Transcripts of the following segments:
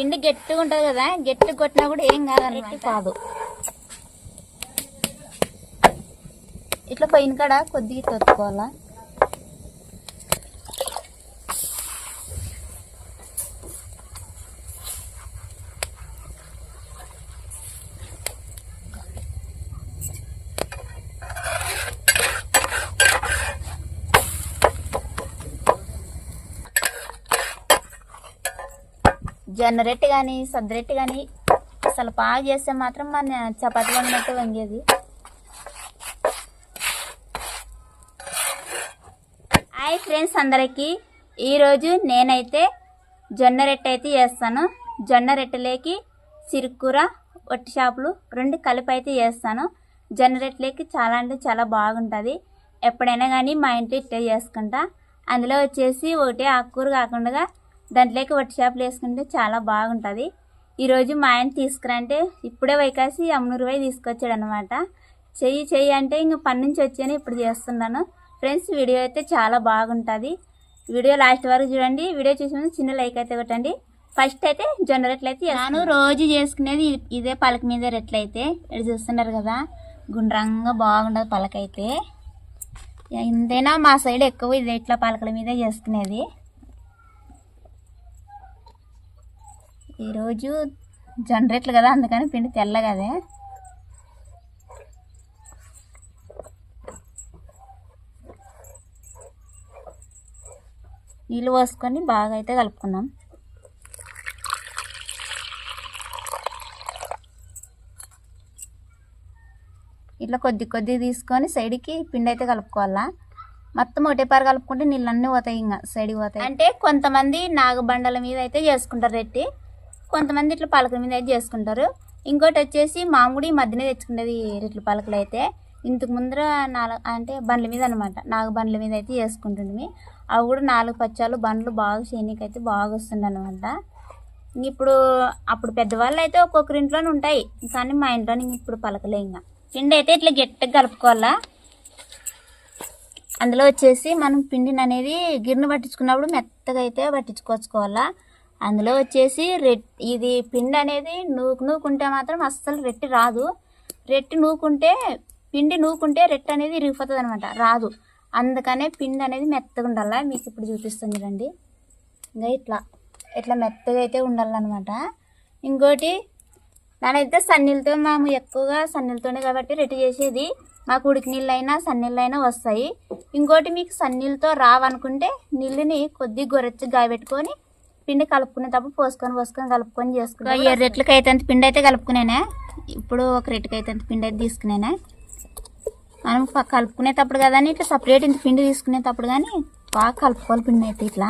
పిండి గట్టిగా ఉంటుంది కదా గట్టి కొట్టినా కూడా ఏం కాదన్నమాట కాదు. ఇట్లా పైన కాడ కొద్దిగా తొత్తుకోవాలా? జొన్నరెట్టి కానీ సద్దరెట్టి కానీ అసలు బాగా చేస్తే మాత్రం మన చపాతీ వండినట్టు వంగేది. హాయ్ ఫ్రెండ్స్ అందరికీ. ఈరోజు నేనైతే జొన్న రొట్టె అయితే చేస్తాను. జొన్న రొట్టెలోకి సిరుకూర ఒట్టి చేపలు రెండు కలిపి అయితే చేస్తాను. జొన్న రొట్టెలోకి చాలా అంటే చాలా బాగుంటుంది. ఎప్పుడైనా కానీ మా ఇంట్లో ఇట్టే చేసుకుంటా. అందులో వచ్చేసి ఒకటి ఆకుకూర కాకుండా దాంట్లోకి వట్టి చేపలు వేసుకుంటే చాలా బాగుంటుంది. ఈరోజు మా ఆయన తీసుకురంటే ఇప్పుడే వైకాసి అమ్మనూరు పోయి తీసుకొచ్చాడు అనమాట చెయ్యి చెయ్యి అంటే ఇంక పని నుంచి వచ్చాను ఇప్పుడు చేస్తున్నాను. ఫ్రెండ్స్ వీడియో అయితే చాలా బాగుంటుంది. వీడియో లాస్ట్ వరకు చూడండి. వీడియో చూసిన చిన్న లైక్ అయితే కొట్టండి. ఫస్ట్ అయితే జొన్న రొట్టెలు అయితే నేను రోజు చేసుకునేది ఇదే పలక మీద రొట్టెలు ఇక్కడ చూస్తున్నారు కదా గుండ్రంగా బాగుండదు పలక అయితే మా సైడ్ ఎక్కువ ఇది ఇట్లా పలకల మీదే చేసుకునేది. ఈరోజు జనరేట్లు కదా అందుకని పిండి తెల్లగదే నీళ్ళు పోసుకొని బాగా అయితే కలుపుకున్నాం ఇట్లా కొద్ది కొద్ది తీసుకొని సైడ్కి పిండి అయితే కలుపుకోవాలా. మొత్తం ఒకటేపారు కలుపుకుంటే నీళ్ళు అన్నీ పోతాయి ఇంకా సైడ్కి పోతాయి. అంటే కొంతమంది నాగబండల మీద అయితే చేసుకుంటారు రెట్టి. కొంతమంది ఇట్లా పలకల మీద అయితే చేసుకుంటారు. ఇంకోటి వచ్చేసి మామిడి ఈ మధ్యనే తెచ్చుకునేది రెట్ల పలకలు అయితే. ఇంతకు ముందర నాలుగు అంటే బండ్ల మీద అనమాట నాలుగు బండ్ల మీద అయితే చేసుకుంటుంది అవి కూడా నాలుగు పచ్చాలు బండ్లు బాగా చేయనీకి అయితే బాగా వస్తుంది అనమాట ఇప్పుడు అప్పుడు పెద్దవాళ్ళు అయితే ఒక్కొక్కరి ఇంట్లోనే ఉంటాయి. కానీ మా ఇంట్లోనే ఇప్పుడు పలకలే ఇంకా. పిండి అయితే ఇట్లా గట్టిగా కలుపుకోవాలా. అందులో వచ్చేసి మనం పిండిని అనేది గిన్నె పట్టించుకున్నప్పుడు మెత్తగా అయితే పట్టించుకోవచ్చుకోవాలా. అందులో వచ్చేసి రెట్ ఇది పిండి అనేది నూకు నూకుంటే మాత్రం అస్సలు రెట్టి రాదు. రెట్టి నూకుంటే పిండి నూకుంటే రెట్టి అనేది ఇరిగిపోతుంది అనమాట రాదు. అందుకనే పిండి అనేది మెత్తగా ఉండాలా మీకు ఇప్పుడు చూపిస్తుంది రండి. ఇంకా ఇట్లా ఇట్లా మెత్తగా అయితే ఉండాలన్నమాట. ఇంకోటి నానైతే సన్నీళ్ళతో మేము ఎక్కువగా సన్నీళ్ళతోనే కాబట్టి రెట్టి చేసేది. మాకు ఉడికి నీళ్ళు అయినా సన్నీళ్ళు అయినా వస్తాయి. ఇంకోటి మీకు సన్నీళ్ళతో రావనుకుంటే నీళ్ళని కొద్దిగా గొరెచ్చి గాయబెట్టుకొని పిండి కలుపుకునేటప్పుడు పోసుకొని పోసుకొని కలుపుకొని చేసుకున్నాను ఏ రెట్లకి అయితే అంత పిండి అయితే కలుపుకునేనా. ఇప్పుడు ఒక రెట్టుకి అయితే అంత పిండి అయితే తీసుకునేనా. మనం కలుపుకునేటప్పుడు కదా అని ఇట్లా సపరేట్ ఇంత పిండి తీసుకునేటప్పుడు కానీ బాగా కలుపుకోవాలి పిండి అయితే ఇట్లా.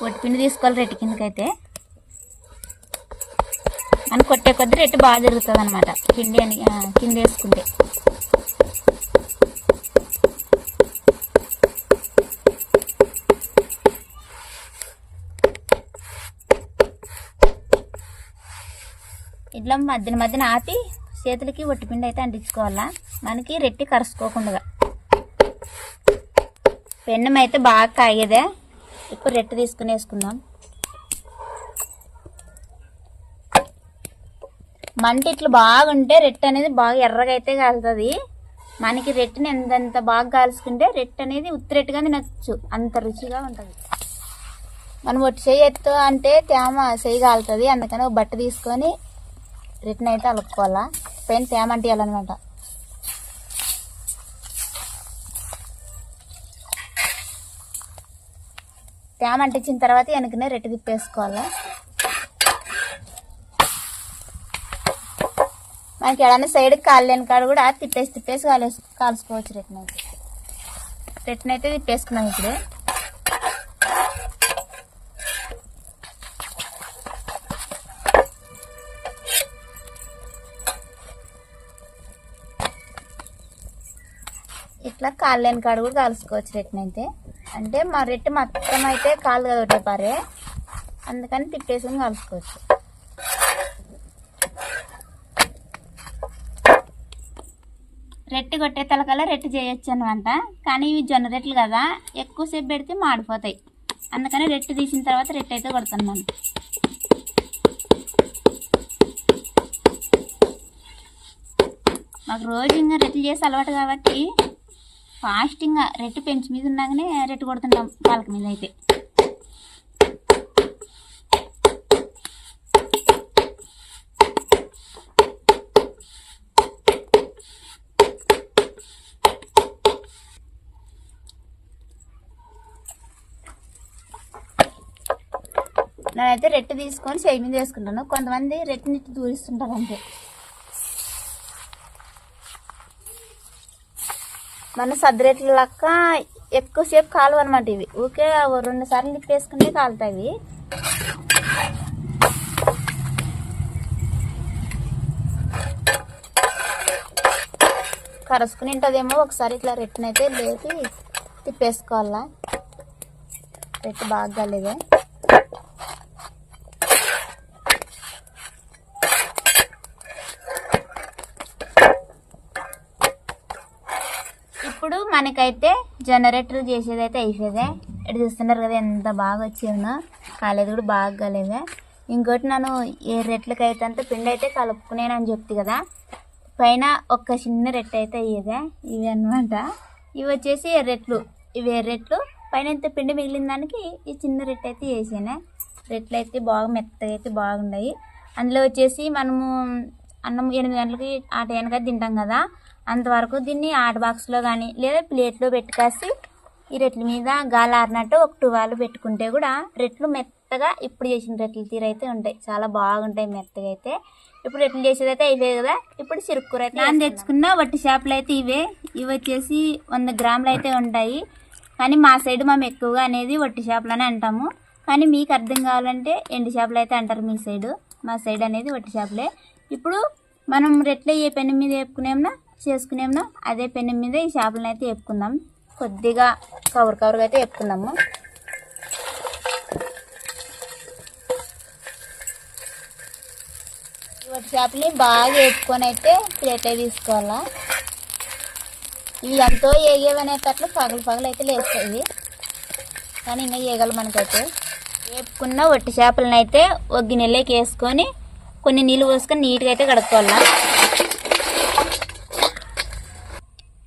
పొట్టి పిండి తీసుకోవాలి రెట్టి కిందకైతే. మనం కొట్టే కొద్ది రెట్టు బాగా జరుగుతుంది అనమాట పిండి అని కింద వేసుకుంటే. ఇట్లా మధ్యన మధ్యన ఆపి చేతులకి ఒట్టిపిండి అయితే అంటించుకోవాలా? మనకి రెట్టి కరుసుకోకుండా పెన్నం అయితే బాగా కాగేదే. ఇప్పుడు రెట్టు తీసుకుని వేసుకుందాం. మంట ఇట్లా బాగుంటే రెట్ అనేది బాగా ఎర్రగా అయితే కాలుతుంది. మనకి రెట్టిని ఎంతంత బాగా కాల్చుకుంటే రెట్ అనేది ఉత్తిరెట్టుగా తినచ్చు అంత రుచిగా ఉంటుంది. మనం ఒట్టి చెయ్యి ఎత్తు అంటే తేమ చేయగలుగుతుంది అందుకని ఒక బట్ట తీసుకొని రిటర్న్ అయితే అలుపుకోవాలా పైన తేమ అంటియాలన్నమాట. తేమ అంటించిన తర్వాత వెనకనే రెట్టు తిప్పేసుకోవాలా. మనకి ఎడన్నా సైడ్కి కాలేని కాడ కూడా తిప్పేసి తిప్పేసి కాలేసు కాల్చుకోవచ్చు రెట్ని అయితే. అయితే తిప్పేసుకున్నాం ఇప్పుడు. ఇట్లా కాలేని కాడ కూడా కాల్చుకోవచ్చు రెట్ని అయితే. అంటే మా రెట్టు మొత్తం అయితే కాలు కదా ఒకటే పారే. అందుకని తిప్పేసుకుని కలుసుకోవచ్చు రెట్టి కొట్టే తలకల రెట్టి చేయొచ్చు అనమాట కానీ ఇవి జొన్న రెట్లు కదా ఎక్కువసేపు పెడితే మాడిపోతాయి. అందుకని రెట్టి తీసిన తర్వాత రెట్టి అయితే కొడుతున్నాను. మాకు రోజు ఇంకా రెట్లు చేసి అలవాటు కాబట్టి ఫాస్టింగ్గా రెట్టు పెంచి మీద ఉన్నాగానే రెట్టు కొడుతుంటాం పాలక మీద అయితే. నేనైతే రెట్టు తీసుకొని చేయి మీద వేసుకుంటాను. కొంతమంది రెట్టు దూరిస్తుంటారు అంతే. మన సద్దరెట్ల లెక్క ఎక్కువసేపు కాలువ అనమాట ఇవి. ఊకే రెండు సార్లు నిప్పేసుకుంటే కాలుతాయి కరుసుకుని ఉంటుందేమో ఒకసారి ఇట్లా రెట్టునైతే లేపి తిప్పేసుకోవాలా. రెట్టు బాగా కాలేదే ఇప్పుడు మనకైతే జనరేటర్ చేసేది అయితే అయిపోయేదే. ఇటు చూస్తున్నారు కదా ఎంత బాగా వచ్చేవనో కాలేదు కూడా బాగా కాలేదే. ఇంకోటి నన్ను ఏ రెట్లకైతే అంత పిండి అయితే కలుపుకునేనని చెప్తే కదా పైన ఒక్క చిన్న రెట్ అయితే అయ్యేదే. ఇవి అన్నమాట. ఇవి వచ్చేసి ఎర్రెట్లు ఇవి ఎర్రెట్లు పైన ఇంత పిండి మిగిలిన దానికి ఈ చిన్న రెట్ అయితే వేసానే. రెట్లు అయితే బాగా మెత్తగా అయితే బాగున్నాయి అందులో వచ్చేసి మనము అన్నం ఎనిమిది గంటలకి ఆ టైంకి తింటాం కదా. అంతవరకు దీన్ని ఆట బాక్స్లో కానీ లేదా ప్లేట్లో పెట్టుకాసి ఈ రెట్ల మీద గాలి ఆరినట్టు ఒక టువాలు పెట్టుకుంటే కూడా రెట్లు మెత్తగా ఇప్పుడు చేసిన రెట్ల తీరు అయితే ఉంటాయి. చాలా బాగుంటాయి మెత్తగా అయితే. ఇప్పుడు రెట్లు చేసేది అయితే ఇవే కదా. ఇప్పుడు సిరుక్కూర అయితే నేను తెచ్చుకున్న వట్టి చేపలు అయితే ఇవే. ఇవి వచ్చేసి వంద గ్రాములు అయితే ఉంటాయి. కానీ మా సైడ్ మేము ఎక్కువగా అనేది వట్టి చేపలు అని అంటాము. కానీ మీకు అర్థం కావాలంటే ఎండు చేపలు అయితే అంటారు మీ సైడ్. మా సైడ్ అనేది వట్టి చేపలే ఇప్పుడు మనం రెట్ల ఏ పెన్ను మీద వేపుకునేమన్నా చేసుకునేమో అదే పెన్ను మీద ఈ చేపలను అయితే వేపుకుందాం. కొద్దిగా కవర్ కవర్గా అయితే వేపుకుందాము. ఈ వట్టి చేపలని బాగా వేపుకొని అయితే ప్లేట్ తీసుకోవాలా. ఇవి ఎంతో ఏగేవనేటట్లు పగలు పగలు అయితే లేస్తాయి. కానీ ఇంకా ఏగలు మనకైతే. వేపుకున్న వట్టి చేపలను అయితే ఒగ్గి నెల్లేకి వేసుకొని కొన్ని నీళ్ళు పోసుకొని నీట్గా అయితే కడుక్కోవాలా.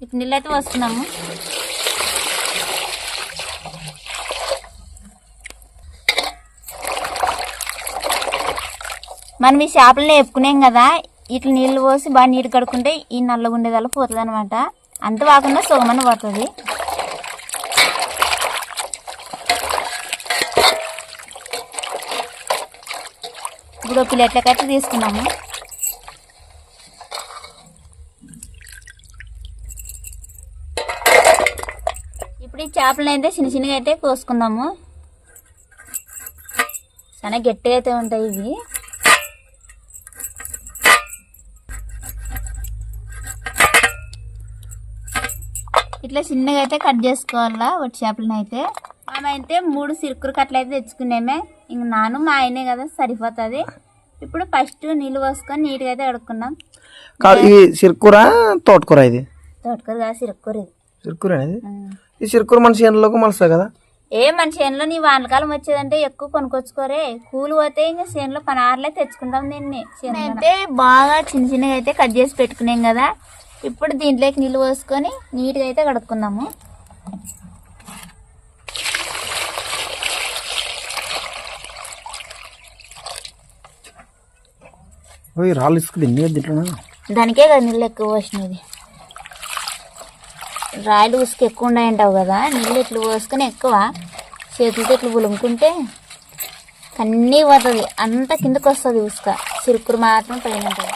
ఇప్పుడు నీళ్ళు అయితే వస్తున్నాము మనం ఈ చేపలను వేపుకునేం కదా ఇట్లా నీళ్ళు పోసి బాగా నీరు కడుక్కుంటే ఈ నల్లగా ఉండేదల్లా పోతుంది అనమాట అంత కాకుండా సుగమని పడుతుంది ఇప్పుడు ఒక ప్లేట్లకైతే తీసుకున్నాము. ఇప్పుడు ఈ చేపలను అయితే చిన్న చిన్నగా అయితే కోసుకుందాము. చాలా గట్టిగా అయితే ఉంటాయి ఇవి. ఇట్లా చిన్నగా అయితే కట్ చేసుకోవాలా వట్టి చేపలను అయితే. మేమైతే మూడు సిరుకురు కట్టలు అయితే తెచ్చుకునేమే ఇంక నాను మా ఆయనే కదా సరిపోతుంది. ఇప్పుడు ఫస్ట్ నీళ్ళు పోసుకొని నీట్గా అయితే కడుక్కున్నాం కాదు ఇది సిరుకూర తోటకూర ఇది? తోటకూర కాదు సిరుక్కూర ఇది. సిరుకూర అనేది. ఈ సిరుకూర మన చేనులోకి మలుస్తుంది కదా? ఏ మన చేనులో నీ వానకాలం వచ్చేదంటే ఎక్కువ కొనుక్కొచ్చుకోరే. కూలి పోతే ఇంకా చేనులో పనార్లే తెచ్చుకుంటాం దీన్ని. అయితే బాగా చిన్న చిన్నగా అయితే కట్ చేసి పెట్టుకున్నాం కదా. ఇప్పుడు దీంట్లోకి నీళ్ళు పోసుకొని నీట్గా అయితే కడుక్కుందాము. ఓయ్ రాళ్ళు ఇసుకు తిని దీంట్లో దానికే కదా నీళ్ళు ఎక్కువ పోసినది రాయలు ఉసుకు ఎక్కువ ఉన్నాయంటావు కదా నీళ్ళు ఇట్లు పోసుకొని ఎక్కువ చేతులతో ఇట్లు పులుముకుంటే కన్నీ పోతుంది అంత కిందకు వస్తుంది ఉసుక చిరుకురు మాత్రం పైన ఉంటుంది.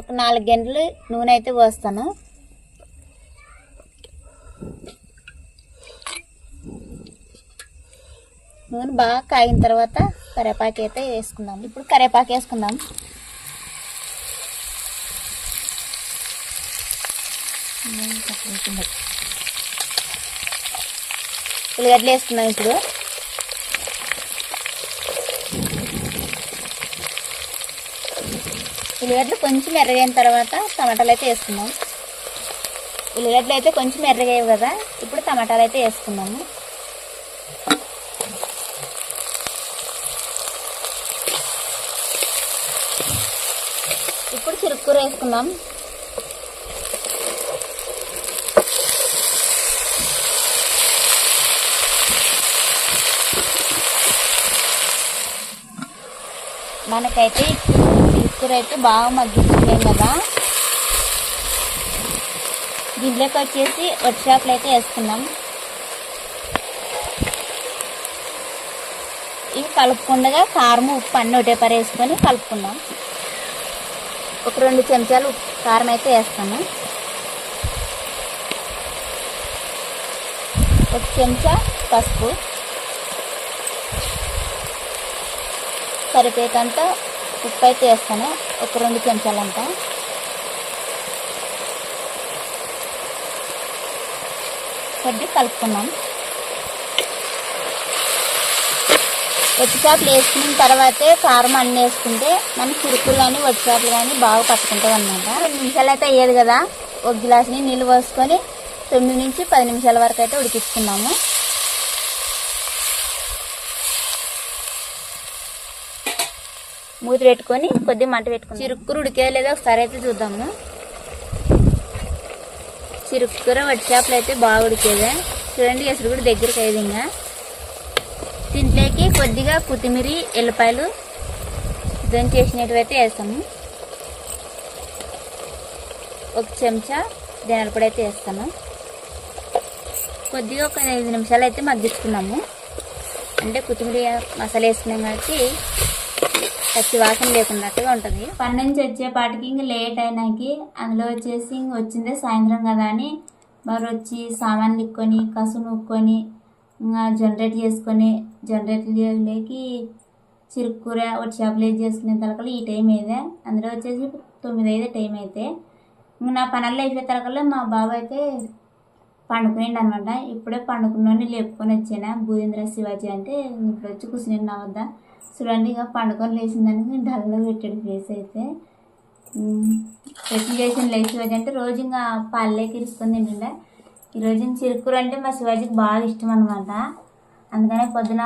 ఒక నాలుగు గంటలు నూనె అయితే పోస్తాను. నూనె బాగా కాగిన తర్వాత కరేపాకు అయితే వేసుకుందాం. ఇప్పుడు కరేపాకు వేసుకుందాం. ఉల్లిగడ్డలు వేసుకున్నాం ఇప్పుడు. ఉల్లిగడ్డలు కొంచెం ఎర్రగైన తర్వాత టమాటాలు అయితే వేసుకుందాం. ఉల్లిగడ్డలు అయితే కొంచెం ఎర్రగాయవు కదా ఇప్పుడు టమాటాలు అయితే వేసుకున్నాము వేసుకున్నాం మనకైతే ఇప్పుడు అయితే బాగా మగ్గించుకున్నాం కదా. దీంట్లోకి వచ్చేసి వట్టి అయితే వేసుకున్నాం ఇవి కలుపుకుండగా కారం ఉప్పు అన్ని ఒకటే పరి వేసుకొని కలుపుకుందాం. ఒక రెండు చెంచాలు కారం అయితే వేస్తాను. ఒక చెంచా పసుపు. సరిపోయేంత ఉప్పు అయితే వేస్తాను. ఒక రెండు చెంచాలంతా. కొద్ది కలుపుకున్నాం వట్టి వేసుకున్న తర్వాతే కారం అన్నీ వేసుకుంటే మనం చిరుకులు కానీ వట్టి కానీ బాగా పట్టుకుంటాం అనమాట రెండు నిమిషాలు అయితే అయ్యేది కదా. ఒక గ్లాసుని నీళ్ళు పోసుకొని తొమ్మిది నుంచి పది నిమిషాల వరకు అయితే ఉడికించుకున్నాము మూత పెట్టుకొని కొద్దిగా మంట పెట్టుకుని చిరుక్కురు ఉడికే లేదా. ఒకసారి అయితే చూద్దాము. చిరుక్కుర వట్టి చేపలు అయితే బాగా ఉడికేదే. చూడండి ఎసురు కూడా దగ్గరికి అయ్యేది ఇంకా దీనికి కొద్దిగా కొత్తిమీర ఎల్లిపాయలు దంచి చేసినట్టు అయితే వేస్తాము. ఒక చెంచా ధనియాల పొడి అయితే వేస్తాము కొద్దిగా ఒక ఐదు నిమిషాలు అయితే మగ్గించుకున్నాము. అంటే కొత్తిమీర మసాలా వేసుకున్నాం కాబట్టి పచ్చి వాసన లేకున్నట్టుగా ఉంటుంది. పని నుంచి వచ్చేపాటికి ఇంక లేట్ అయినాకి అందులో వచ్చేసి ఇంక వచ్చిందే సాయంత్రం కదా అని మరి వచ్చి సామాన్లు ఇక్కొని కసు నూక్కొని ఇంకా జనరేట్ చేసుకొని జనరేటర్లోకి లేకి ఒకటి చేపలు వేసి చేసుకునే తలకలు ఈ టైం అయితే అందులో వచ్చేసి తొమ్మిది అయితే. టైం అయితే నా పనుల్లో అయిపోయే తలకల్లో మా బాబు అయితే పండుకునేండి అనమాట ఇప్పుడే పండుకున్నోని లేపుకొని వచ్చాను. భూదేంద్ర శివాజీ అంటే ఇప్పుడు వచ్చి కూర్చుని నా వద్ద. చూడండి ఇక పండుకొని లేచిందానికి డల్లో పెట్టాడు ఫేస్ అయితే. ఎట్లు చేసిన లేచి శివాజీ అంటే రోజు ఇంకా పల్లెకి ఇరుసుకొని తింటుండే. ఈరోజు ఇంక చిరుకూర అంటే మా శివాజీకి బాగా ఇష్టం అనమాట అందుకనే పొద్దున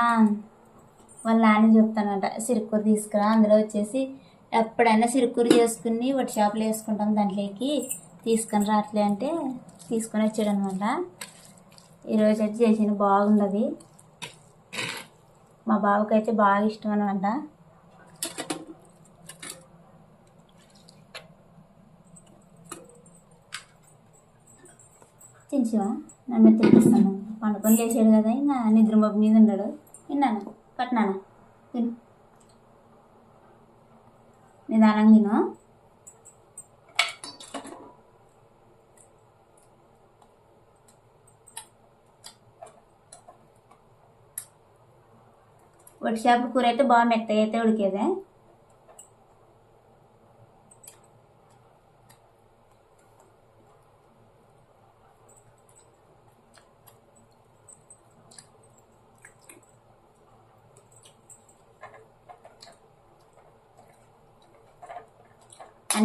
వాళ్ళ నాన్న చెప్తానంట సిరుకూర తీసుకురా అందులో వచ్చేసి ఎప్పుడైనా సిరుకూర చేసుకుని ఒకటి షాపులో వేసుకుంటాం దాంట్లోకి తీసుకొని రాట్లే అంటే తీసుకొని వచ్చాడు అనమాట ఈరోజు అయితే చేసిన బాగుండదు. మా బాబుకి అయితే బాగా ఇష్టం అనమాట. తినిసివా నన్ను తినిపిస్తాను. పండుకొని లేచాడు కదా ఇంకా నిద్ర మబ్బు మీద ఉన్నాడు విన్నాను పట్నానా తిను. నిదానంగా తిను. వట్టి కూర అయితే బాగా మెత్తగా అయితే ఉడికేదే.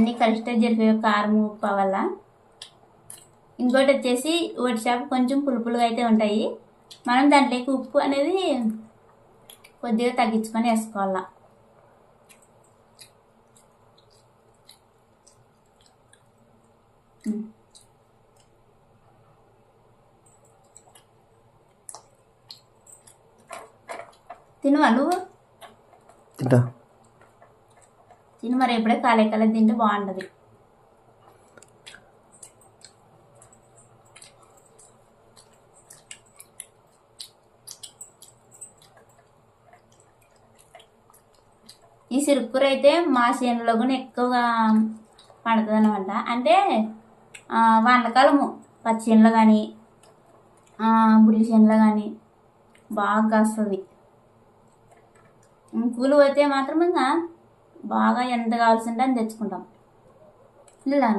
అన్నీ కరెక్ట్గా జరిపే కారం ఉప్పు వల్ల ఇంకోటి వచ్చేసి వట్టి చేప కొంచెం పులుపులుగా అయితే ఉంటాయి. మనం దాంట్లోకి ఉప్పు అనేది కొద్దిగా తగ్గించుకొని వేసుకోవాలా. తినవా నువ్వు? తింటా. తిని మరి ఎప్పుడే కాలే కాలే తింటే బాగుంటుంది ఈ సిరుక్కూర అయితే మా చేనులో కూడా ఎక్కువగా పండుతుంది అనమాట అంటే వంటకాలము వానకాలము పచ్చి చేనులో కానీ బుల్లి చేనులో కానీ బాగా కాస్తుంది పూలు పోతే మాత్రం ఇంకా బాగా ఎంత కావాల్సిందే అని తెచ్చుకుంటాం. లేదా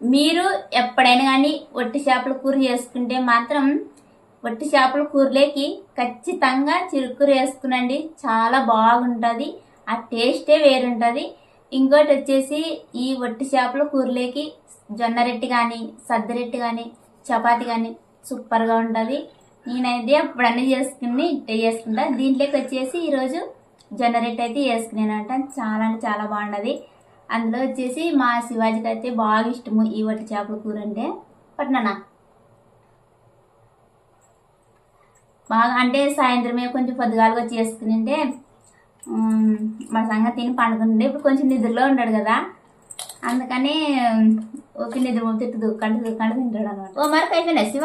మీరు ఎప్పుడైనా కానీ ఒట్టి చేపల కూర చేసుకుంటే మాత్రం ఒట్టి చేపల కూరలేకి ఖచ్చితంగా చిరుకూర వేసుకునండి. చాలా బాగుంటుంది. ఆ టేస్టే వేరుంటుంది. ఇంకోటి వచ్చేసి ఈ ఒట్టి చేపల కూరలేకి జొన్న రొట్టె కానీ సద్దరెట్టి కానీ చపాతి కానీ సూపర్గా ఉంటుంది. నేనైతే అప్పుడన్నీ చేసుకుని ఇట్టే చేసుకుంటా. దీంట్లోకి వచ్చేసి ఈరోజు జొన్న రొట్టె అయితే వేసుకునేనంట చాలా అంటే చాలా బాగుంటుంది. అందులో వచ్చేసి మా శివాజీకి అయితే బాగా ఇష్టము ఈ వట్టి చేపల కూర అంటే. పట్నానా బాగా అంటే సాయంత్రమే కొంచెం పొద్దుగాలుగా వచ్చి చేసుకుని ఉంటే మా సంగతి తిని పండుకుంటుండే. ఇప్పుడు కొంచెం నిద్రలో ఉన్నాడు కదా. అందుకని ఓకే నిద్ర తిట్టుదు కండు కండు తింటాడు అనమాట ఓ మరకు అయిపోయినా శివ?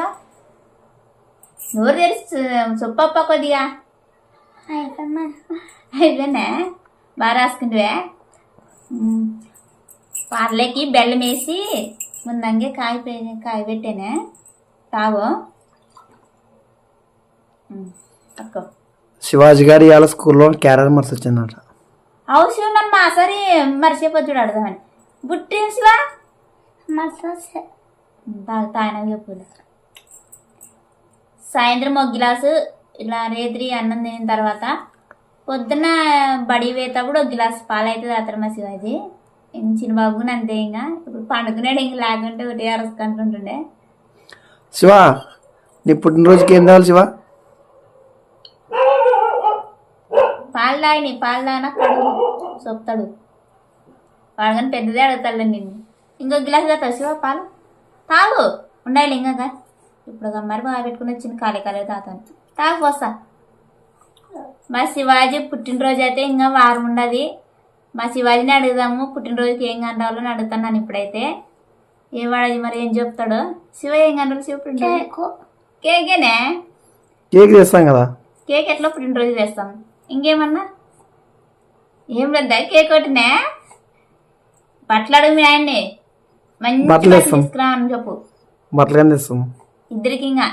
నోరు తెరిచి చొప్పప్ప కొద్దిగా. అయిపోయినా బాగా రాసుకుంటువే. పార్లేకి బెల్లం వేసి ముందంగే కాయ కాయ పెట్టానే. తాగు. పక్కో శివాజీ గారు ఇవాళ స్కూల్లో క్యారెట్ మర్చి వచ్చిందట. అవసరం నన్ను మా సరే మర్చిపోతుడు అడదామని బుట్టి శివా తాగు తాగినా చెప్పు. సాయంత్రం ఒక గిలాసు ఇలా రేత్రి అన్నం తినిన తర్వాత పొద్దున్న బడి పోయేటప్పుడు ఒక గిలాసు పాలు అయితే తాతారు మా శివాజీ. ఇంక చిన్న బాబుని అంతే ఇంకా. ఇప్పుడు పండుకున్నాడు ఇంక లేకుంటే ఒకటి అరసుకుంటుంటుండే శివ నీ పుట్టినరోజుకి ఏం కావాలి శివ? పాలు తాగిని పాలు తాగినా కడుగు చెప్తాడు వాడు కానీ పెద్దదే అడుగుతాడు నిన్ను. ఇంకో గిలాస్ తాగుతావు శివ పాలు. తాగు. ఉండాలి ఇంకా ఇప్పుడు మరి బాగా పెట్టుకుని వచ్చింది ఖాళీ ఖాళీ తాతాను. తాగు పోస్తా. మా శివాజీ పుట్టినరోజు అయితే ఇంకా వారం ఉండదు. మా శివాజీని అడుగుదాము పుట్టినరోజుకి ఏం కంటాలో అని అడుగుతున్నాను ఇప్పుడైతే. ఏం వాడది మరి ఏం చెప్తాడు. శివ ఏం కంటారు శివ పుట్టినరోజు? కేకేనే? కేక్ చేస్తాం కదా. కేక్ ఎట్లా పుట్టినరోజు చేస్తాం? ఇంకేమన్నా? ఏం లేదా కేక్ ఒకటినే? బట్టలు మీ ఆయన్ని. మంచి బట్టలు వేస్తాం. చెప్పు. బట్టలు కానీ తెస్తాం ఇద్దరికి ఇంకా.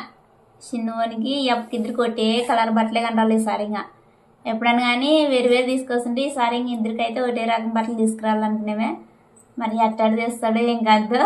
చిన్నవానికి ఎప్పకి ఇద్దరికి ఒకటే కలర్ బట్టలే కంటాలి ఈసారి ఇంకా. ఎప్పుడైనా కానీ వేరు వేరు తీసుకొస్తుంటే ఈసారి ఇంక ఇద్దరికి అయితే ఒకటే రకం బట్టలు తీసుకురావాలనుకునేమే. మరి అట్టాడు చేస్తాడు ఏం కాదు.